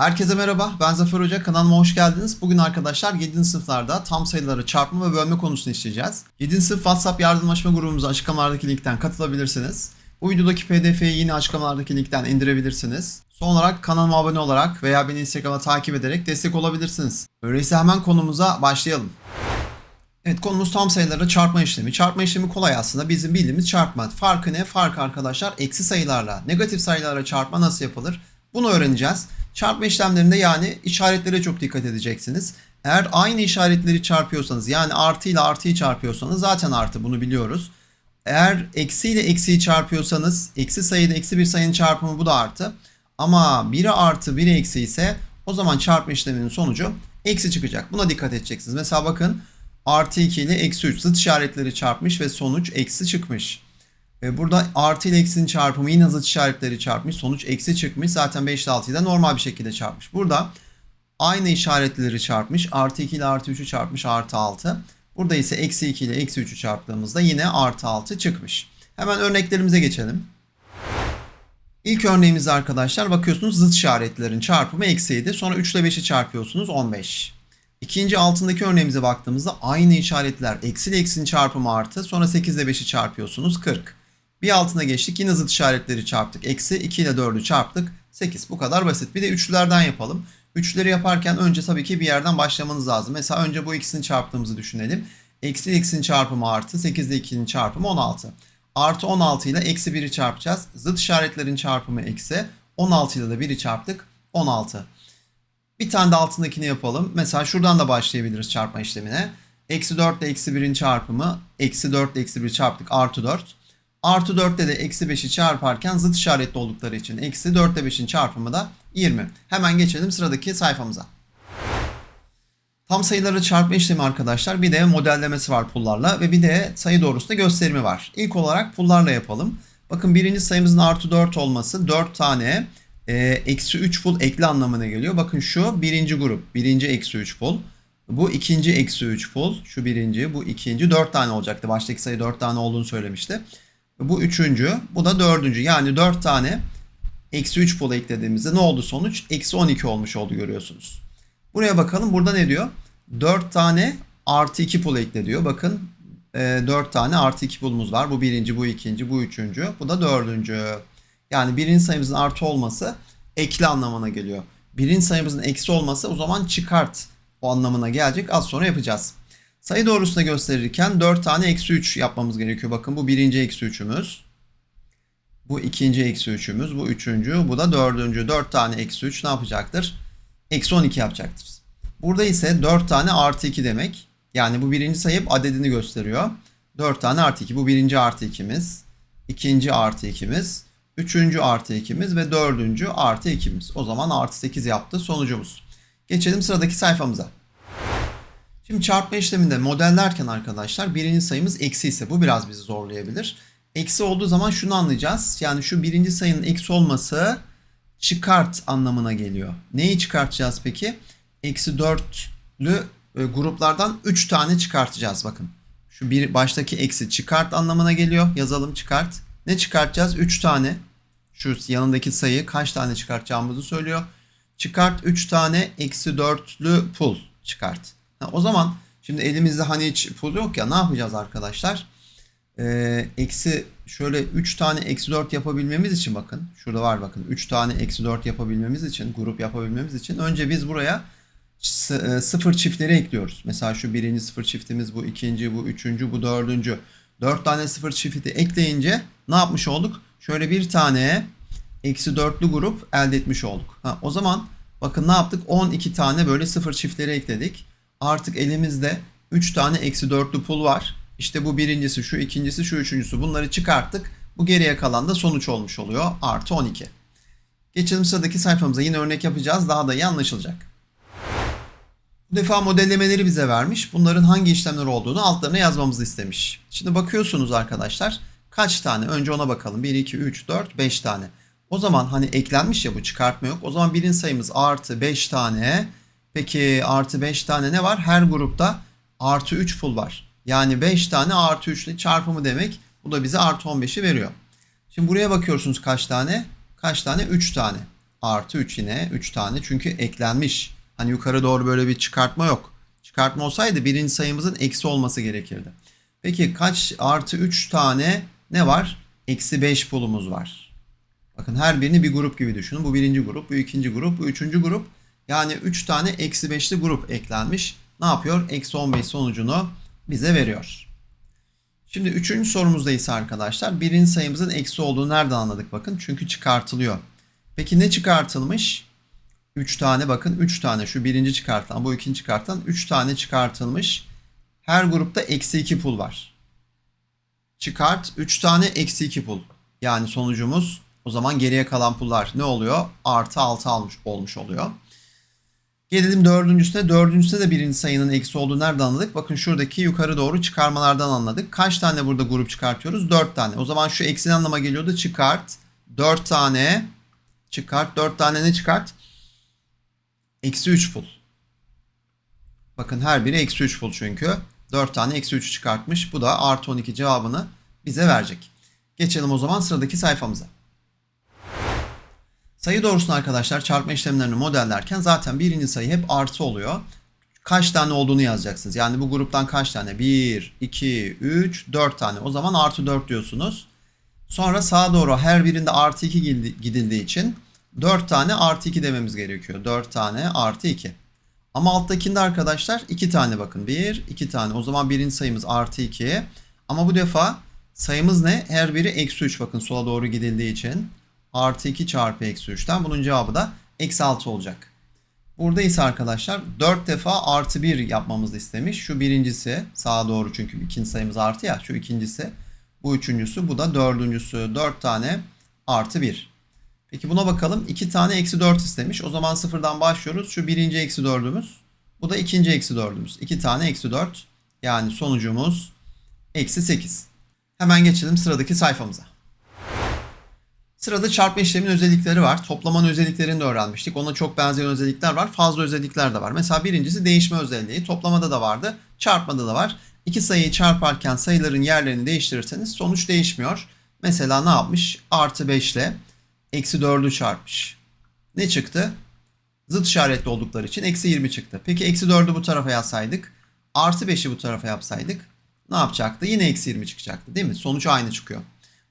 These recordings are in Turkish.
Herkese merhaba, ben Zafer Hoca. Kanalıma hoş geldiniz. Bugün arkadaşlar 7. sınıflarda tam sayıları çarpma ve bölme konusunu işleyeceğiz. 7. sınıf WhatsApp yardımlaşma grubumuza açıklamalardaki linkten katılabilirsiniz. Bu videodaki pdf'yi yine açıklamalardaki linkten indirebilirsiniz. Son olarak kanalıma abone olarak veya beni Instagram'a takip ederek destek olabilirsiniz. Öyleyse hemen konumuza başlayalım. Evet konumuz tam sayıları çarpma işlemi. Çarpma işlemi kolay aslında. Bizim bildiğimiz çarpma. Farkı ne? Fark arkadaşlar eksi sayılarla, negatif sayılarla çarpma nasıl yapılır? Bunu öğreneceğiz. Çarpma işlemlerinde yani işaretlere çok dikkat edeceksiniz. Eğer aynı işaretleri çarpıyorsanız yani artı ile artıyı çarpıyorsanız zaten artı bunu biliyoruz. Eğer eksi ile eksiyi çarpıyorsanız eksi sayıyla eksi bir sayının çarpımı bu da artı. Ama biri artı biri eksi ise o zaman çarpma işleminin sonucu eksi çıkacak. Buna dikkat edeceksiniz. Mesela bakın artı 2 ile eksi 3 zıt işaretleri çarpmış ve sonuç eksi çıkmış. Ve burada artı ile eksinin çarpımı yine zıt işaretleri çarpmış. Sonuç eksi çıkmış. Zaten 5 ile 6'yı da normal bir şekilde çarpmış. Burada aynı işaretleri çarpmış. Artı 2 ile artı 3'ü çarpmış artı 6. Burada ise eksi 2 ile eksi 3'ü çarptığımızda yine artı 6 çıkmış. Hemen örneklerimize geçelim. İlk örneğimizde arkadaşlar bakıyorsunuz zıt işaretlerin çarpımı eksiydi. Sonra 3 ile 5'i çarpıyorsunuz 15. İkinci altındaki örneğimize baktığımızda aynı işaretler eksi ile eksinin çarpımı artı. Sonra 8 ile 5'i çarpıyorsunuz 40. Bir altına geçtik yine zıt işaretleri çarptık. Eksi 2 ile 4'ü çarptık 8. Bu kadar basit. Bir de üçlülerden yapalım. Üçleri yaparken önce tabii ki bir yerden başlamanız lazım. Mesela önce bu ikisini çarptığımızı düşünelim. Eksi eksinin çarpımı artı 8 ile 2'nin çarpımı 16. Artı 16 ile eksi 1'i çarpacağız. Zıt işaretlerin çarpımı eksi. 16 ile de 1'i çarptık. 16. Bir tane de altındakini yapalım. Mesela şuradan da başlayabiliriz çarpma işlemine. Eksi 4 ile eksi 1'in çarpımı. Eksi 4 ile eksi 1 çarptık. Artı 4. Artı 4 ile de eksi 5'i çarparken zıt işaretli oldukları için eksi 4 ile 5'in çarpımı da 20. Hemen geçelim sıradaki sayfamıza. Tam sayıları çarpma işlemi arkadaşlar. Bir de modellemesi var pullarla ve bir de sayı doğrusunda gösterimi var. İlk olarak pullarla yapalım. Bakın birinci sayımızın artı 4 olması 4 tane e, eksi 3 pul ekli anlamına geliyor. Bakın şu birinci grup. Birinci eksi 3 pul. Bu ikinci eksi 3 pul. Şu birinci, bu ikinci. 4 tane olacaktı. Baştaki sayı 4 tane olduğunu söylemişti. Bu üçüncü, bu da dördüncü. Yani 4 tane eksi 3 pul eklediğimizde ne oldu sonuç? Eksi 12 olmuş oldu görüyorsunuz. Buraya bakalım. Burada ne diyor? 4 tane artı 2 pul ekle diyor. Bakın e, 4 tane artı 2 pulumuz var. Bu birinci, bu ikinci, bu üçüncü, bu da dördüncü. Yani birinci sayımızın artı olması ekli anlamına geliyor. Birinci sayımızın eksi olması o zaman çıkart o anlamına gelecek. Az sonra yapacağız. Sayı doğrusuna gösterirken 4 tane eksi 3 yapmamız gerekiyor. Bakın bu birinci eksi 3'ümüz. Bu ikinci eksi 3'ümüz. Bu üçüncü. Bu da dördüncü. 4 tane eksi 3 ne yapacaktır? Eksi 12 yapacaktır. Burada ise 4 tane artı 2 demek. Yani bu birinci sayı hep adedini gösteriyor. 4 tane artı 2. Bu birinci artı 2'miz. ikinci artı 2'miz. Üçüncü artı 2'miz ve dördüncü artı 2'miz. O zaman artı 8 yaptı sonucumuz. Geçelim sıradaki sayfamıza. Şimdi çarpma işleminde modellerken arkadaşlar birinci sayımız eksi ise bu biraz bizi zorlayabilir. Eksi olduğu zaman şunu anlayacağız. Yani şu birinci sayının eksi olması çıkart anlamına geliyor. Neyi çıkartacağız peki? Eksi dörtlü e, gruplardan 3 tane çıkartacağız bakın. Şu bir baştaki eksi çıkart anlamına geliyor. Yazalım çıkart. Ne çıkartacağız? 3 tane. Şu yanındaki sayı kaç tane çıkartacağımızı söylüyor. Çıkart 3 tane eksi dörtlü pul çıkart. Ha, o zaman şimdi elimizde hani hiç pul yok ya ne yapacağız arkadaşlar? Ee, eksi şöyle 3 tane eksi 4 yapabilmemiz için bakın. Şurada var bakın 3 tane eksi 4 yapabilmemiz için grup yapabilmemiz için önce biz buraya sı- sıfır çiftleri ekliyoruz. Mesela şu birinci sıfır çiftimiz bu ikinci bu üçüncü bu dördüncü. 4 tane sıfır çifti ekleyince ne yapmış olduk? Şöyle bir tane eksi dörtlü grup elde etmiş olduk. Ha, o zaman bakın ne yaptık? 12 tane böyle sıfır çiftleri ekledik. Artık elimizde 3 tane eksi dörtlü pul var. İşte bu birincisi, şu ikincisi, şu üçüncüsü. Bunları çıkarttık. Bu geriye kalan da sonuç olmuş oluyor. Artı 12. Geçelim sıradaki sayfamıza. Yine örnek yapacağız. Daha da iyi anlaşılacak. Bu defa modellemeleri bize vermiş. Bunların hangi işlemler olduğunu altlarına yazmamızı istemiş. Şimdi bakıyorsunuz arkadaşlar. Kaç tane? Önce ona bakalım. 1, 2, 3, 4, 5 tane. O zaman hani eklenmiş ya bu çıkartma yok. O zaman birin sayımız artı 5 tane. Peki artı 5 tane ne var? Her grupta artı 3 pul var. Yani 5 tane artı 3 ile çarpımı demek. Bu da bize artı 15'i veriyor. Şimdi buraya bakıyorsunuz kaç tane? Kaç tane? 3 tane. artı 3 yine 3 tane çünkü eklenmiş. Hani yukarı doğru böyle bir çıkartma yok. Çıkartma olsaydı birinci sayımızın eksi olması gerekirdi. Peki kaç artı 3 tane ne var? Eksi 5 pulumuz var. Bakın her birini bir grup gibi düşünün. Bu birinci grup, bu ikinci grup, bu üçüncü grup. Yani 3 tane eksi 5'li grup eklenmiş. Ne yapıyor? Eksi 15 sonucunu bize veriyor. Şimdi üçüncü sorumuzda ise arkadaşlar birinci sayımızın eksi olduğunu nereden anladık bakın. Çünkü çıkartılıyor. Peki ne çıkartılmış? 3 tane bakın 3 tane şu birinci çıkartılan bu ikinci çıkartılan 3 tane çıkartılmış. Her grupta eksi 2 pul var. Çıkart 3 tane eksi 2 pul. Yani sonucumuz o zaman geriye kalan pullar ne oluyor? Artı 6 almış olmuş oluyor. Gelelim dördüncüsüne. Dördüncüsüne de birinci sayının eksi olduğunu nereden anladık? Bakın şuradaki yukarı doğru çıkarmalardan anladık. Kaç tane burada grup çıkartıyoruz? 4 tane. O zaman şu eksi anlama geliyordu. Çıkart. 4 tane. Çıkart. 4 tane ne çıkart? Eksi 3 pul. Bakın her biri eksi 3 pul çünkü. 4 tane eksi 3 çıkartmış. Bu da artı 12 cevabını bize verecek. Geçelim o zaman sıradaki sayfamıza. Sayı doğrusunu arkadaşlar çarpma işlemlerini modellerken zaten birinci sayı hep artı oluyor. Kaç tane olduğunu yazacaksınız. Yani bu gruptan kaç tane? 1, 2, 3, 4 tane. O zaman artı 4 diyorsunuz. Sonra sağa doğru her birinde artı 2 gidildiği için 4 tane artı 2 dememiz gerekiyor. 4 tane artı 2. Ama alttakinde arkadaşlar 2 tane bakın. 1, 2 tane. O zaman birinci sayımız artı 2. Ama bu defa sayımız ne? Her biri eksi 3 bakın sola doğru gidildiği için. Artı 2 çarpı eksi 3'ten bunun cevabı da eksi 6 olacak. Burada ise arkadaşlar 4 defa artı 1 yapmamızı istemiş. Şu birincisi sağa doğru çünkü ikinci sayımız artı ya. Şu ikincisi bu üçüncüsü bu da dördüncüsü. 4 tane artı 1. Peki buna bakalım. 2 tane eksi 4 istemiş. O zaman sıfırdan başlıyoruz. Şu birinci eksi 4'ümüz. Bu da ikinci eksi 4'ümüz. 2 tane eksi 4. Yani sonucumuz eksi 8. Hemen geçelim sıradaki sayfamıza. Sırada çarpma işleminin özellikleri var. Toplamanın özelliklerini de öğrenmiştik. Ona çok benzeyen özellikler var. Fazla özellikler de var. Mesela birincisi değişme özelliği. Toplamada da vardı. Çarpmada da var. İki sayıyı çarparken sayıların yerlerini değiştirirseniz sonuç değişmiyor. Mesela ne yapmış? Artı 5 ile eksi 4'ü çarpmış. Ne çıktı? Zıt işaretli oldukları için eksi 20 çıktı. Peki eksi 4'ü bu tarafa yazsaydık. Artı 5'i bu tarafa yapsaydık. Ne yapacaktı? Yine eksi 20 çıkacaktı değil mi? Sonuç aynı çıkıyor.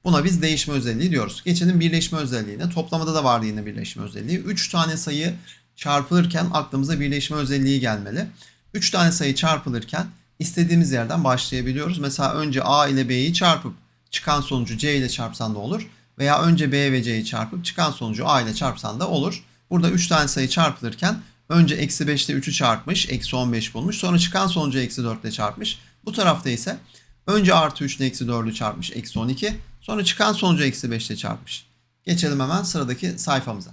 Buna biz değişme özelliği diyoruz. Geçelim birleşme özelliğine. Toplamada da vardı yine birleşme özelliği. 3 tane sayı çarpılırken aklımıza birleşme özelliği gelmeli. 3 tane sayı çarpılırken istediğimiz yerden başlayabiliyoruz. Mesela önce A ile B'yi çarpıp çıkan sonucu C ile çarpsan da olur. Veya önce B ve C'yi çarpıp çıkan sonucu A ile çarpsan da olur. Burada 3 tane sayı çarpılırken önce eksi 5 ile 3'ü çarpmış, eksi 15 bulmuş. Sonra çıkan sonucu eksi 4 ile çarpmış. Bu tarafta ise önce artı 3 ile eksi 4'ü çarpmış, eksi 12. Sonra çıkan sonucu eksi 5 ile çarpmış. Geçelim hemen sıradaki sayfamıza.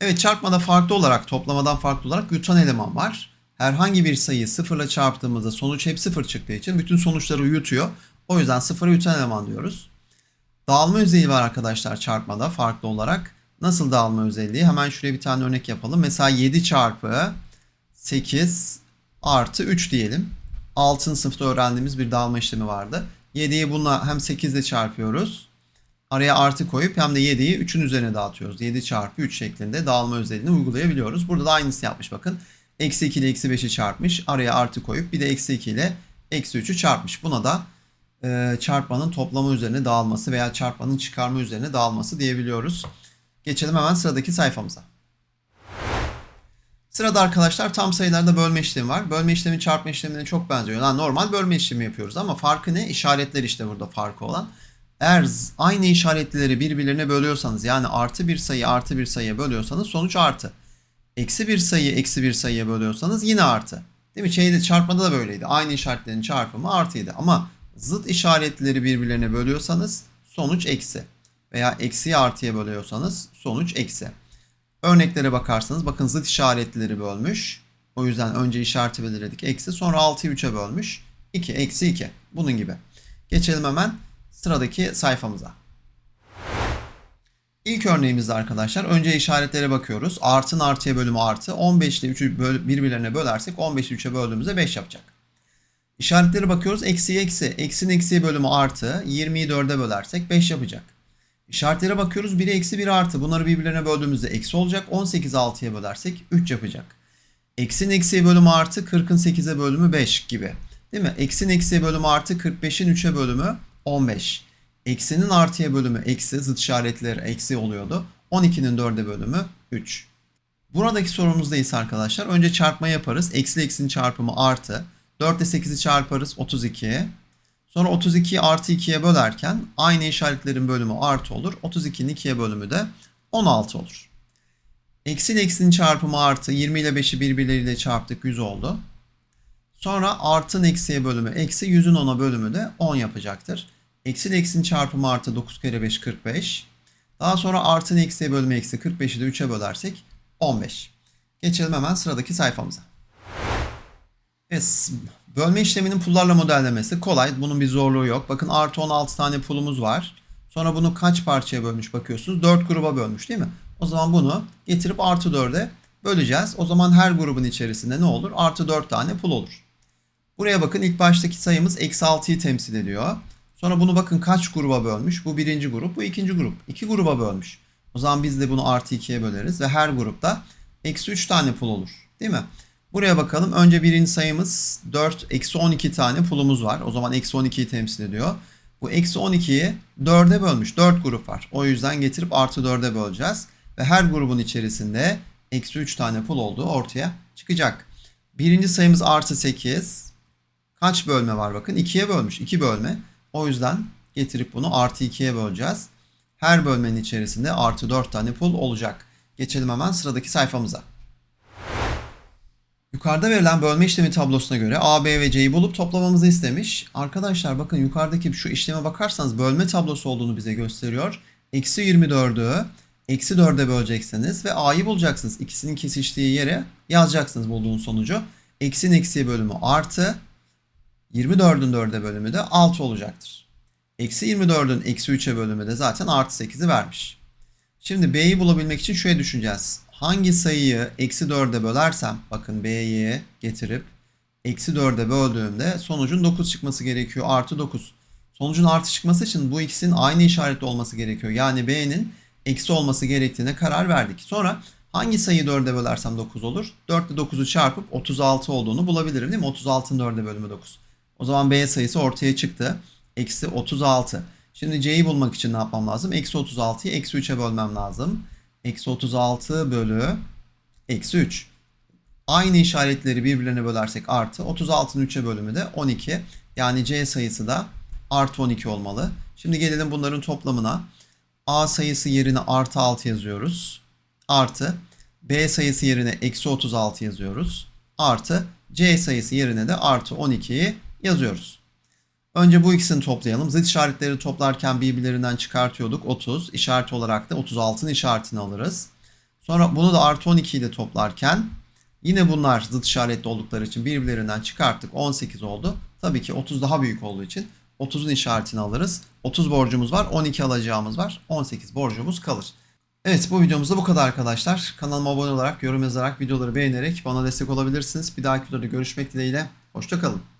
Evet çarpmada farklı olarak toplamadan farklı olarak yutan eleman var. Herhangi bir sayıyı sıfırla çarptığımızda sonuç hep sıfır çıktığı için bütün sonuçları yutuyor. O yüzden sıfırı yutan eleman diyoruz. Dağılma özelliği var arkadaşlar çarpmada farklı olarak. Nasıl dağılma özelliği? Hemen şuraya bir tane örnek yapalım. Mesela 7 çarpı 8 artı 3 diyelim. 6. sınıfta öğrendiğimiz bir dağılma işlemi vardı. 7'yi bununla hem 8 ile çarpıyoruz. Araya artı koyup hem de 7'yi 3'ün üzerine dağıtıyoruz. 7 çarpı 3 şeklinde dağılma özelliğini uygulayabiliyoruz. Burada da aynısını yapmış bakın. Eksi 2 ile eksi 5'i çarpmış. Araya artı koyup bir de eksi 2 ile eksi 3'ü çarpmış. Buna da e, çarpmanın toplama üzerine dağılması veya çarpmanın çıkarma üzerine dağılması diyebiliyoruz. Geçelim hemen sıradaki sayfamıza. Sırada arkadaşlar tam sayılarda bölme işlemi var. Bölme işlemi çarpma işlemine çok benziyor. Yani normal bölme işlemi yapıyoruz ama farkı ne? İşaretler işte burada farkı olan. Eğer aynı işaretlileri birbirlerine bölüyorsanız yani artı bir sayı artı bir sayıya bölüyorsanız sonuç artı. Eksi bir sayı eksi bir sayıya bölüyorsanız yine artı. Değil mi? Şeyde çarpmada da böyleydi. Aynı işaretlerin çarpımı artıydı. Ama zıt işaretleri birbirlerine bölüyorsanız sonuç eksi. Veya eksiyi artıya bölüyorsanız sonuç eksi. Örneklere bakarsanız bakın zıt işaretleri bölmüş. O yüzden önce işareti belirledik. Eksi sonra 6'yı 3'e bölmüş. 2 eksi 2. Bunun gibi. Geçelim hemen sıradaki sayfamıza. İlk örneğimizde arkadaşlar önce işaretlere bakıyoruz. Artın artıya bölümü artı. 15 ile 3'ü birbirlerine bölersek 15 ile 3'e böldüğümüzde 5 yapacak. İşaretlere bakıyoruz. Eksiye eksi. Eksinin eksiye bölümü artı. 20'yi 4'e bölersek 5 yapacak. İşaretlere bakıyoruz. 1'e eksi 1 artı. Bunları birbirlerine böldüğümüzde eksi olacak. 18'i 6'ya bölersek 3 yapacak. Eksin eksiye bölümü artı 40'ın 8'e bölümü 5 gibi. Değil mi? Eksin eksiye bölümü artı 45'in 3'e bölümü 15. Eksinin artıya bölümü eksi. Zıt işaretleri eksi oluyordu. 12'nin 4'e bölümü 3. Buradaki sorumuzda ise arkadaşlar önce çarpma yaparız. Eksi eksinin çarpımı artı. 4 ile 8'i çarparız 32. Sonra 32'yi artı 2'ye bölerken aynı işaretlerin bölümü artı olur. 32'nin 2'ye bölümü de 16 olur. Eksi ile eksinin çarpımı artı 20 ile 5'i birbirleriyle çarptık 100 oldu. Sonra artın eksiye bölümü eksi 100'ün 10'a bölümü de 10 yapacaktır. Eksi ile eksinin çarpımı artı 9 kere 5 45. Daha sonra artın eksiye bölümü eksi 45'i de 3'e bölersek 15. Geçelim hemen sıradaki sayfamıza. Evet, bölme işleminin pullarla modellemesi kolay. Bunun bir zorluğu yok. Bakın artı 16 tane pulumuz var. Sonra bunu kaç parçaya bölmüş bakıyorsunuz. 4 gruba bölmüş değil mi? O zaman bunu getirip artı 4'e böleceğiz. O zaman her grubun içerisinde ne olur? Artı 4 tane pul olur. Buraya bakın ilk baştaki sayımız eksi 6'yı temsil ediyor. Sonra bunu bakın kaç gruba bölmüş? Bu birinci grup, bu ikinci grup. İki gruba bölmüş. O zaman biz de bunu artı 2'ye böleriz ve her grupta eksi 3 tane pul olur. Değil mi? Buraya bakalım. Önce birinci sayımız 4, eksi 12 tane pulumuz var. O zaman eksi 12'yi temsil ediyor. Bu eksi 12'yi 4'e bölmüş. 4 grup var. O yüzden getirip artı 4'e böleceğiz. Ve her grubun içerisinde eksi 3 tane pul olduğu ortaya çıkacak. Birinci sayımız artı 8. Kaç bölme var bakın. 2'ye bölmüş. 2 bölme. O yüzden getirip bunu artı 2'ye böleceğiz. Her bölmenin içerisinde artı 4 tane pul olacak. Geçelim hemen sıradaki sayfamıza. Yukarıda verilen bölme işlemi tablosuna göre A, B ve C'yi bulup toplamamızı istemiş. Arkadaşlar bakın yukarıdaki şu işleme bakarsanız bölme tablosu olduğunu bize gösteriyor. Eksi 24'ü eksi 4'e böleceksiniz ve A'yı bulacaksınız. İkisinin kesiştiği yere yazacaksınız bulduğunuz sonucu. Eksin eksiye bölümü artı 24'ün 4'e bölümü de 6 olacaktır. Eksi 24'ün eksi 3'e bölümü de zaten artı 8'i vermiş. Şimdi B'yi bulabilmek için şöyle düşüneceğiz. Hangi sayıyı eksi 4'e bölersem bakın B'yi getirip eksi 4'e böldüğümde sonucun 9 çıkması gerekiyor. Artı 9. Sonucun artı çıkması için bu ikisinin aynı işaretli olması gerekiyor. Yani B'nin eksi olması gerektiğine karar verdik. Sonra hangi sayıyı 4'e bölersem 9 olur? 4 ile 9'u çarpıp 36 olduğunu bulabilirim değil mi? 36'ın 4'e bölümü 9. O zaman B sayısı ortaya çıktı. Eksi 36. Şimdi C'yi bulmak için ne yapmam lazım? Eksi 36'yı eksi 3'e bölmem lazım. Eksi 36 bölü eksi 3. Aynı işaretleri birbirlerine bölersek artı. 36'nın 3'e bölümü de 12. Yani C sayısı da artı 12 olmalı. Şimdi gelelim bunların toplamına. A sayısı yerine artı 6 yazıyoruz. Artı B sayısı yerine eksi 36 yazıyoruz. Artı C sayısı yerine de artı 12'yi yazıyoruz. Önce bu ikisini toplayalım. Zıt işaretleri toplarken birbirlerinden çıkartıyorduk. 30 işaret olarak da 36'nın işaretini alırız. Sonra bunu da artı 12 ile toplarken yine bunlar zıt işaretli oldukları için birbirlerinden çıkarttık. 18 oldu. Tabii ki 30 daha büyük olduğu için 30'un işaretini alırız. 30 borcumuz var. 12 alacağımız var. 18 borcumuz kalır. Evet bu videomuzda bu kadar arkadaşlar. Kanalıma abone olarak, yorum yazarak, videoları beğenerek bana destek olabilirsiniz. Bir dahaki videoda görüşmek dileğiyle. Hoşçakalın.